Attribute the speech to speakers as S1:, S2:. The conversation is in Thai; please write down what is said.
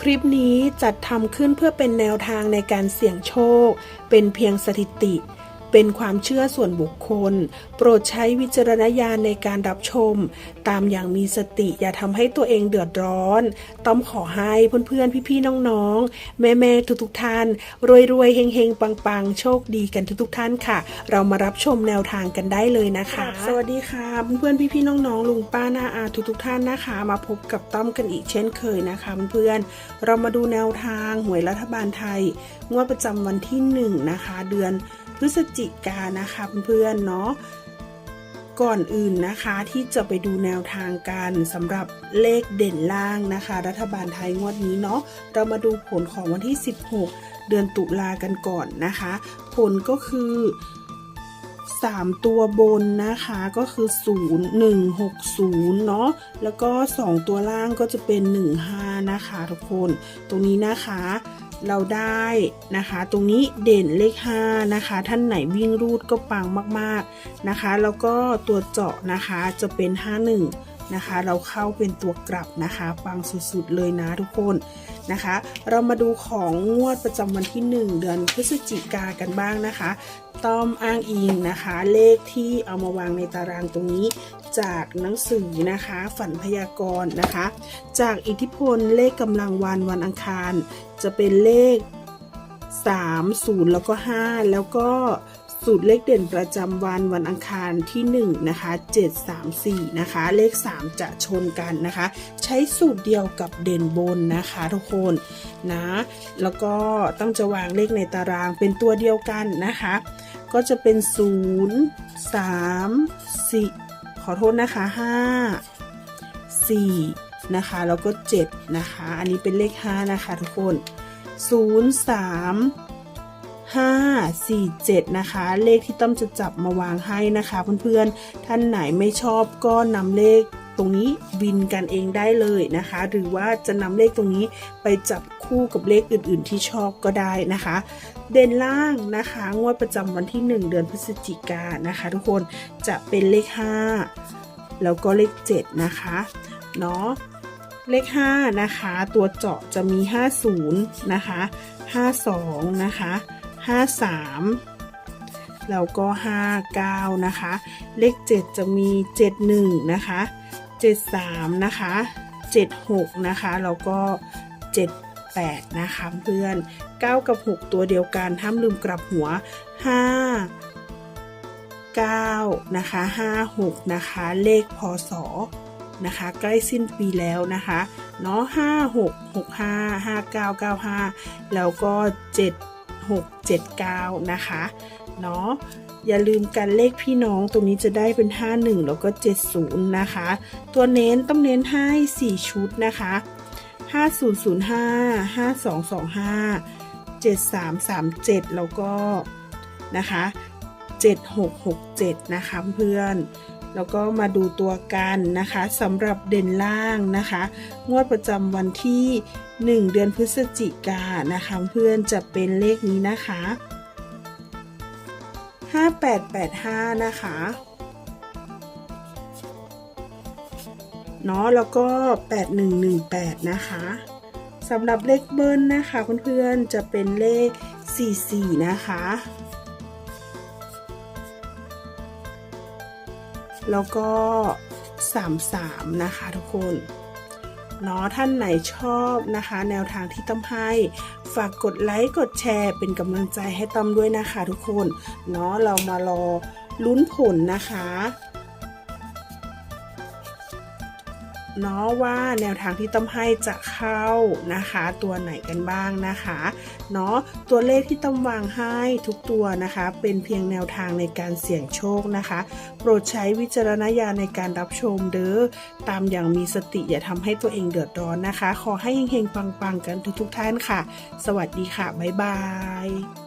S1: คลิปนี้จัดทำขึ้นเพื่อเป็นแนวทางในการเสี่ยงโชค เป็นเพียงสถิติ เป็นความเชื่อส่วนบุคคล โปรดใช้วิจารณญาณในการรับชม ตามอย่างมีสติอย่าทำให้ตัวเองเดือดร้อน ต้อมขอให้เพื่อนๆ พี่ๆ น้องๆ แม่ๆ ทุกๆท่าน รวยๆ เฮงๆ ปังๆ โชคดีกันทุกๆ ท่านค่ะ เรามารับชมแนวทางกันได้เลยนะคะ สวัสดีค่ะ เพื่อนๆ พี่ๆ น้องๆ ลุงป้าน้าอาทุกๆ ท่านนะคะ มาพบกับต้อมกันอีกเช่นเคยนะคะเพื่อนๆ เรามาดูแนวทางหวยรัฐบาลไทย งวดประจำวันที่หนึ่งนะคะ เดือน พฤศจิกานนะคะเพื่อนๆเนาะก่อนอื่นนะคะที่จะไปดูแนวทางกันสำหรับเลขเด่นล่างนะคะ รัฐบาลไทยงวดนี้เนาะเรามาดูผลของวันที่ 16 เดือนตุลากันก่อนนะคะ ผลก็คือ 3 ตัวบนนะคะก็คือ 0 1 6 0เนาะแล้วก็ 2 ตัวล่างก็จะเป็น 1 5 นะคะ ทุกคนตรงนี้นะคะเราได้นะคะ ตรงนี้เด่นเลข 5 นะคะ ท่านไหนวิ่งรูดก็ปังมากๆนะคะ แล้วก็ตัวเจาะนะคะจะเป็น 51 นะคะ เราเข้าเป็นตัวกลับนะคะ ปังสุดๆเลยนะทุกคนนะคะ เรามาดูของงวดประจำวันที่ 1 เดือนพฤศจิกากันบ้างนะคะ ต้อมอ้างอิงนะคะ เลขที่เอามาวางในตารางตรงนี้ จากหนังสือนะคะ ฝันพยากรณ์นะคะ จากอิทธิพลเลขกำลังวันวันอังคาร จะเป็นเลข 3 0 แล้วก็ 5 แล้วก็ สูตรเลขเด่นประจำวันวันอังคารที่ 1 นะคะ 7 3 4 นะคะ เลข 3 จะชนกันนะคะ ใช้สูตรเดียวกับเด่นบนนะคะทุกคนนะ แล้วก็ต้องจะวางเลขในตารางเป็นตัวเดียวกันนะคะ ก็จะเป็น 0 3 4 ขอโทษนะคะ 5 4 นะคะ แล้วก็ 7 นะคะ อันนี้เป็นเลข 5 นะคะทุกคน 0 3 5 4 7 นะคะ เลขที่ต้อมจะจับมาวางให้นะคะ เพื่อนๆ ท่านไหนไม่ชอบก็นำเลขตรงนี้วินกันเองได้เลยนะคะ หรือว่าจะนำเลขตรงนี้ไปจับคู่กับเลขอื่นๆ ที่ชอบก็ได้นะคะ เด่นล่างนะคะงวดประจำวันที่ 1 เดือนพฤศจิกานนะคะ ทุกคนจะเป็นเลข 5 แล้วก็เลข 7 นะคะเนาะเลข 5 นะคะ ตัวเจาะจะมี 50 นะคะ 52 นะคะ 53 แล้วก็ 59 นะคะ เลข 7 จะมี 71 นะคะ 73 นะคะ 76 นะคะ แล้วก็ 78 นะคะเพื่อน 9 กับ 6 ตัวเดียวกันห้ามลืมกลับหัว 5 9 นะคะ 56 นะคะ เลขพศนะคะ ใกล้สิ้นปีแล้วนะคะเนาะ5 6 6 5 5 9 9 5 แล้วก็ 7 6 7 9 นะคะเนาะอย่าลืมกันเลขพี่น้องตรงนี้จะได้เป็น 51 แล้วก็ 70 นะคะ ตัวเน้นต้องเน้นให้ 4 ชุดนะคะ 5005 5225 7337 แล้วก็นะคะ 7667 นะคะเพื่อน แล้วก็มาดูตัวกันนะคะสำหรับเด่นล่างนะคะ งวดประจำวันที่ 1 เดือนพฤศจิกานนะคะเพื่อนจะเป็นเลขนี้นะคะ 5885 นะคะเนาะแล้วก็ 8118 นะคะสำหรับเลขเบิ้ลนะคะเพื่อนๆจะเป็นเลข 44 นะคะ แล้วก็ 33 นะคะทุกคนเนาะท่านไหนชอบนะคะ แนวทางที่ต้อมให้ ฝากกดไลค์กดแชร์ เป็นกำลังใจให้ต้อมด้วยนะคะ ทุกคนเนาะเรามารอลุ้นผลนะคะ เนาะว่าแนวทางที่ต้อมให้จะเข้านะคะ ตัวไหนกันบ้างนะคะเนาะตัวเลขที่ต้อมวางให้ทุกตัวนะคะ เป็นเพียงแนวทางในการเสี่ยงโชคนะคะ โปรดใช้วิจารณญาณในการรับชมเด้อตามอย่างมีสติอย่าทำให้ตัวเองเดือดร้อนนะคะ ขอให้เฮงๆปังๆกันทุกๆท่านค่ะ สวัสดีค่ะบ๊ายบาย